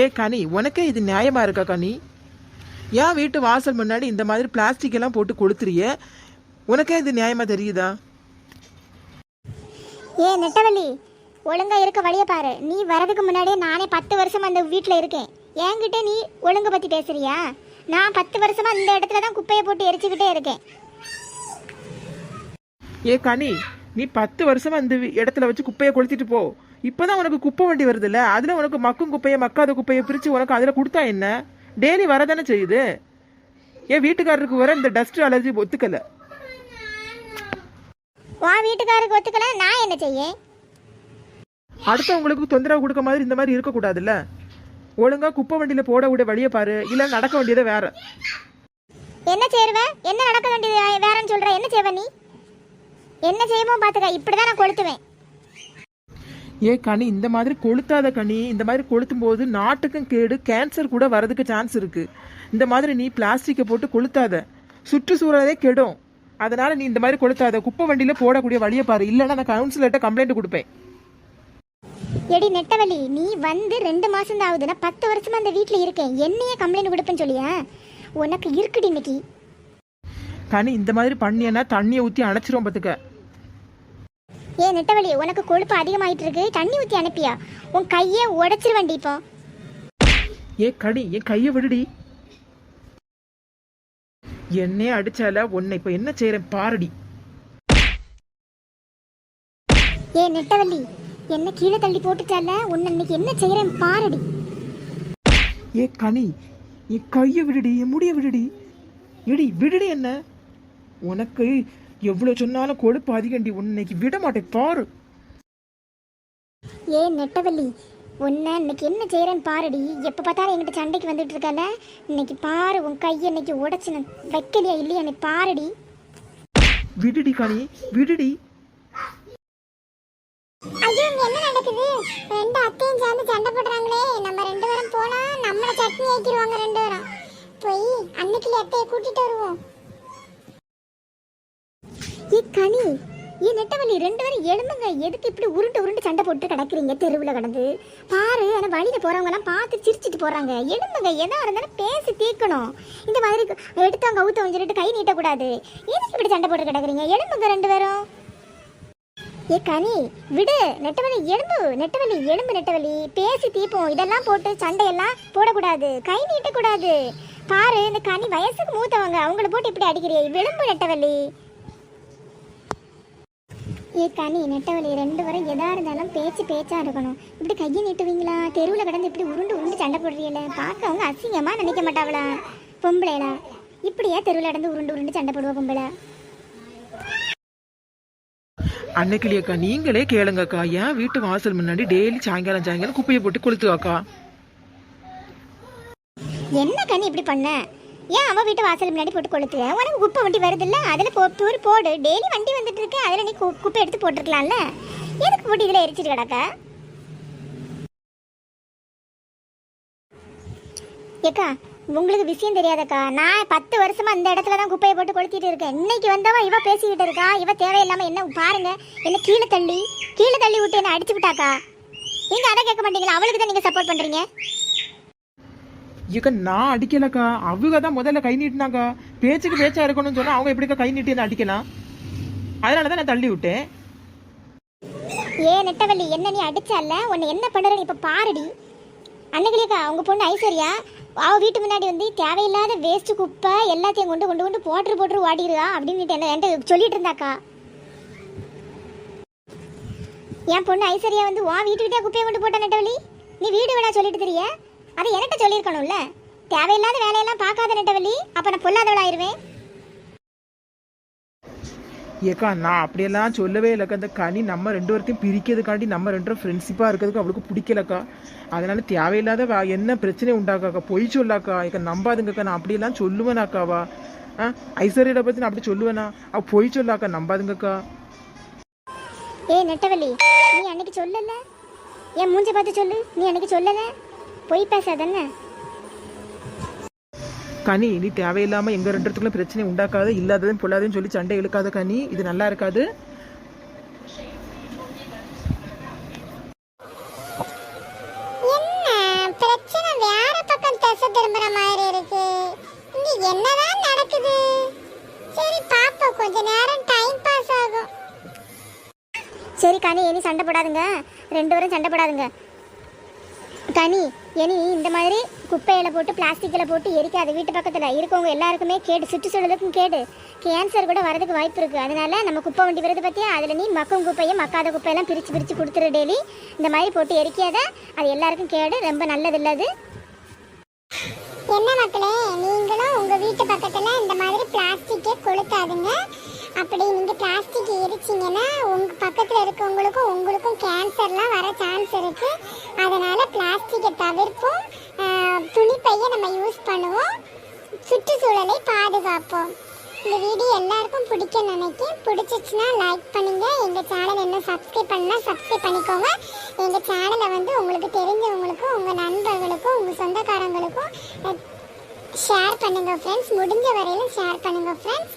ஏ கனி உனக்கே இது நியாயமா இருக்கா கனி? ஏன் வீட்டு வாசல் முன்னாடி இந்த மாதிரி பிளாஸ்டிக் எல்லாம் போட்டு கொளுத்துறிய? உனக்கே இது நியாயமா தெரியுதா? ஏ நெட்டவள்ளி ஒழுங்கா இருக்க வழிய பாரு. நீ வரதுக்கு முன்னாடியே நானே பத்து வருஷமா அந்த வீட்டில் இருக்கேன். என்கிட்ட நீ ஒழுங்க பத்தி பேசுறியா? நான் பத்து வருஷமா இந்த இடத்துல தான் குப்பையை போட்டு எரிச்சுக்கிட்டே இருக்கேன். ஏ கனி நீ பத்து வருஷமா இந்த இடத்துல வச்சு குப்பையை கொளுத்திட்டு போ. இப்பதான் உனக்கு குப்பை வண்டி வருதுல்ல? அதுல உனக்கு மக்கும் குப்பையை மக்காத குப்பையை பிரிச்சு உனக்கு அதுல கொடுத்தா என்ன? டெய்லி வரதானே செய்யுது? என் வீட்டுக்காரருக்கு வர இந்த டஸ்ட் அலர்ஜி ஒத்துக்கல. உன் வீட்டுக்காருக்கு ஒத்துக்கல நான் என்ன செய்யேன்? அடுத்தவங்களுக்கு தொந்தரவு கொடுக்க மாதிரி இந்த மாதிரி இருக்கக்கூடாதுல்ல? ஒழுங்கா குப்பை வண்டியில போட விட வழியை பாரு இல்ல நடக்க வேண்டியதை வேற. என்ன சேருவ என்ன நடக்க வேண்டியது வேறன்னு சொல்ற என்ன செய்வ நீ? என்ன செய்யமோ பாத்துக்க இப்படிதான் நான் கொளுத்துவேன். ஏ கனி இந்த மாதிரி கொளுத்தாத கனி இந்த மாதிரி கொளுத்தும் போது நாட்டுக்கும் கேடு கேன்சர் கூட வரதுக்கு சான்ஸ் இருக்கு. இந்த மாதிரி நீ பிளாஸ்டிக்கை போட்டு கொளுத்தாத. சுற்றுச்சூழலே கெடும். அதனால நீ இந்த மாதிரி கொளுத்தாத. குப்பை வண்டியில போடக்கூடிய வழியை பாரு. இல்லைன்னா நான் கவுன்சிலர்கிட்ட கம்ப்ளைண்ட் கொடுப்பேன். எடி நெட்டவள்ளி நீ வந்து ரெண்டு மாசம் தான் ஆகுது நான் பத்து வருஷமா அந்த வீட்டில் இருக்கேன். என்னையே கம்ப்ளைண்ட் கொடுப்பேன்னு சொல்லியா? உனக்கு இருக்குடி இன்னைக்கு. கனி இந்த மாதிரி பண்ணியன்னா தண்ணியை ஊற்றி அணைச்சிரும் பார்த்துக்க ஏ நெட்டவள்ளி உனக்கு கொழுப்பு அதிகமாயிட்டு இருக்கு தண்ணி ஊற்றி அனுப்பியா? உன் கையே உடைச்சிருவண்டி இப்போ. ஏ கனி என் கையை விடுடி. என்னையே அடிச்சால உன்னை இப்ப என்ன செய்யறேன் பாருடி. ஏ நெட்டவள்ளி என்ன கீழே தள்ளி போட்டுட்டால? உன்னை இன்னைக்கு என்ன செய்யறேன் பாருடி. ஏ கனி என் கையை விடுடி என் முடிய விடுடி. இடி விடுடி என்ன? உனக்கு எவ்வளவு சொன்னாலும் கொழுப்பு அதிகண்டி உன்னைக்கு விட மாட்டேன் பாரு. ஏ நெட்டவள்ளி உன்னை இன்னைக்கு என்ன செய்யறேன்னு பாருடி. எப்போ பார்த்தாலும் என்கிட்ட சண்டைக்கு வந்துட்டு இருக்கல இன்னைக்கு பாரு உன் கையை இன்னைக்கு உடைச்சு நான் வைக்கலையா இல்லையா நீ பாருடி. விடுடி கனி விடுடி. ஐயோ இங்க என்ன நடக்குது? ரெண்டு அத்தையும் சேர்ந்து சண்டை போடுறாங்களே. நம்ம ரெண்டு பேரும் போனா நம்மள சட்னி ஆக்கிடுவாங்க ரெண்டு பேரும். போய் அன்னைக்கு அத்தையை கூட்டிட்டு வருவோம். ஏ கனி ஏ நெட்டவள்ளி ரெண்டு பேரும் எழுந்துங்க எதுக்கு இப்படி உருண்டு உருண்டு சண்டை போட்டு கிடக்குறீங்க தெருவில் கிடந்து? பாரு ஆனால் வழியில போகிறவங்கலாம் பார்த்து சிரிச்சிட்டு போகிறாங்க எழுந்துங்க எதா இருந்தாலும் பேசி தீர்க்கணும். இந்த மாதிரி எடுத்தவங்க அவுத்தவங்க சொல்லிட்டு கை நீட்டக்கூடாது எதுக்கு இப்படி சண்டை போட்டு கிடக்குறீங்க? எழுந்துங்க ரெண்டு பேரும். ஏ கனி விடு. நெட்டவலி எலும்பு நெட்டவலி எலும்பு நெட்டவலி பேசி தீப்போம் இதெல்லாம் போட்டு சண்டையெல்லாம் போடக்கூடாது. கை நீட்டக்கூடாது பாரு இந்த கனி வயசுக்கு மூத்தவங்க. அவங்கள போட்டு இப்படி அடிக்கிறியே. விளிம்பு நெட்டவலி ஏ கனி நெட்டவலி ரெண்டு வரும் எதா இருந்தாலும் பேச்சு பேச்சா இருக்கணும். இப்படி கையை நீட்டுவீங்களா? தெருவில் கிடந்து இப்படி உருண்டு உருண்டு சண்டை போடுறீங்கள? பார்க்க அவங்க அசிங்கமா நினைக்க மாட்டாவளா? பொம்பளைல இப்படியா தெருவில் கிடந்து உருண்டு உருண்டு சண்டை போடுவா பொம்பளை? அன்னைக்கிளியக்கா நீங்களே கேளுங்கக்கா. ஏன் வீட்டு வாசல் முன்னாடி டெய்லி சாயங்காலம் சாயங்காலம் குப்பையை போட்டு கொளுத்துவாக்கா என்ன கண்ணி இப்படி பண்ண? ஏன் அவன் வீட்டு வாசல் முன்னாடி போட்டு கொளுத்துற? உனக்கு குப்பை வண்டி வருதுல்ல? அதில் போ தூர் போடு. டெய்லி வண்டி வந்துட்டு இருக்கு. அதில் நீ கு- குப்பை எடுத்து போட்டிருக்கலாம்ல? எதுக்கு போட்டு இதில் எரிச்சிட்டு கிடக்க? ஏக்கா உங்களுக்கு விஷயம் தெரியாதக்கா. நான் பத்து வருஷமா இந்த இடத்துல தான் குப்பையை போட்டு கொளுத்திட்டு இருக்கேன். இன்னைக்கு வந்தவா இவ பேசிக்கிட்டு இருக்கா? இவ தேவையில்லாம என்ன பாருங்க. என்ன கீழே தள்ளி கீழே தள்ளி விட்டு என்ன அடிச்சு விட்டாக்கா? நீங்க அதை கேட்க மாட்டீங்களா? அவளுக்கு தான் நீங்க சப்போர்ட் பண்றீங்க. இக்க நான் அடிக்கலக்கா. அவங்க தான் முதல்ல கை நீட்டினாக்கா பேச்சுக்கு பேச்சா இருக்கணும்னு சொன்னா அவங்க எப்படிக்கா கை நீட்டி என்ன அடிக்கலாம்? அதனால தான் நான் தள்ளி விட்டேன். ஏ நெட்டவள்ளி என்ன நீ அடிச்சால உன்னை என்ன பண்ணுற இப்ப பாருடி. அன்னைக்கிலேக்கா அவங்க பொண்ணு ஐஸ்வர்யா அவள் வீட்டு முன்னாடி வந்து தேவையில்லாத வேஸ்ட் குப்பை எல்லாத்தையும் கொண்டு கொண்டு கொண்டு போட்டு போட்டு ஓடிடுறா அப்படின்னு என்ன என்கிட்ட சொல்லிட்டு இருந்தாக்கா? என் பொண்ணு ஐஸ்வர்யா வந்து உன் வீட்டுக்கிட்டே குப்பையை கொண்டு போட்டேன் நெட்டவள்ளி. நீ வீடு வேணா சொல்லிட்டு தெரிய? அதை என்கிட்ட சொல்லியிருக்கணும்ல? தேவையில்லாத வேலையெல்லாம் பார்க்காத நெட்டவள்ளி அப்ப நான் பொல்லாதவளாயிருவேன் ஏக்கா நான் அப்படியெல்லாம் சொல்லவே இல்லைக்கா. இந்த கனி நம்ம ரெண்டு பேர்த்தையும் பிரிக்கிறதுக்காண்டி நம்ம ரெண்டு பேரும் ஃப்ரெண்ட்ஷிப்பாக இருக்கிறதுக்கு அவளுக்கு பிடிக்கலக்கா. அதனால தேவையில்லாத என்ன பிரச்சனை உண்டாக்காக்கா? பொய் சொல்லாக்கா. ஏக்கா நம்பாதுங்கக்கா. நான் அப்படியெல்லாம் சொல்லுவேனாக்காவா? ஆ? ஐஸ்வர்யோட பற்றி நான் அப்படி சொல்லுவேனா? அவ பொய் சொல்லாக்கா. நம்பாதுங்கக்கா. ஏய் நெட்டவள்ளி நீ அன்னைக்கு சொல்லல? என் மூஞ்ச பார்த்து சொல்லு? நீ அன்னைக்கு சொல்லல? பொய் பேசாதண்ணே கனி நீ தேவையில்லாமல் எங்கள் ரெண்டுத்துக்குள்ள பிரச்சனை உண்டாக்காது இல்லாததும் பொல்லாததுன்னு சொல்லி சண்டை இழுக்காத கனி. இது நல்லா இருக்காது. சரி கனி இனி சண்டை போடாதுங்க. ரெண்டு பேரும் சண்டை போடாதுங்க. கனி இனி இந்த மாதிரி குப்பையில் போட்டு பிளாஸ்டிக்கில் போட்டு எரிக்காது வீட்டு பக்கத்தில் இருக்கவங்க எல்லாருக்குமே கேடு சுற்றுச்சூழலுக்கும் கேடு. கேன்சர் கூட வரதுக்கு வாய்ப்பு இருக்குது அதனால நம்ம குப்பை வண்டி வருது பார்த்தியா அதில் நீ மக்கும் குப்பையும் மக்காத குப்பையெல்லாம் பிரித்து பிரித்து கொடுத்துரு டெய்லி. இந்த மாதிரி போட்டு எரிக்காத அது எல்லாருக்கும் கேடு ரொம்ப நல்லது இல்லது என்ன மக்களே நீங்களும் உங்கள் வீட்டு பக்கத்தில் இந்த மாதிரி பிளாஸ்டிக்கை கொளுத்தாதுங்க. அப்படி நீங்க பிளாஸ்டிக் எரிச்சிங்கன்னா உங்க பக்கத்துல இருக்கவங்களுக்கும் உங்களுக்கும் கேன்சர்லாம் வர சான்ஸ் இருக்கு. அதனால பிளாஸ்டிக்கை தவிர்ப்போம். துணி துணிப்பையை நம்ம யூஸ் பண்ணுவோம். சுற்றுச்சூழலை பாதுகாப்போம். இந்த வீடியோ எல்லாருக்கும் பிடிக்க நினைக்கிறேன். பிடிச்சிச்சுன்னா லைக் பண்ணுங்க. எங்க சேனல் இன்னும் சப்ஸ்கிரைப் பண்ணா சப்ஸ்கிரைப் பண்ணிக்கோங்க. எங்க சேனலை வந்து உங்களுக்கு தெரிஞ்சவங்களுக்கும் உங்க நண்பர்களுக்கும் உங்க சொந்தக்காரங்களுக்கும் ஷேர் பண்ணுங்க ஃப்ரெண்ட்ஸ் முடிஞ்ச வரையிலும் ஷேர் பண்ணுங்க ஃப்ரெண்ட்ஸ்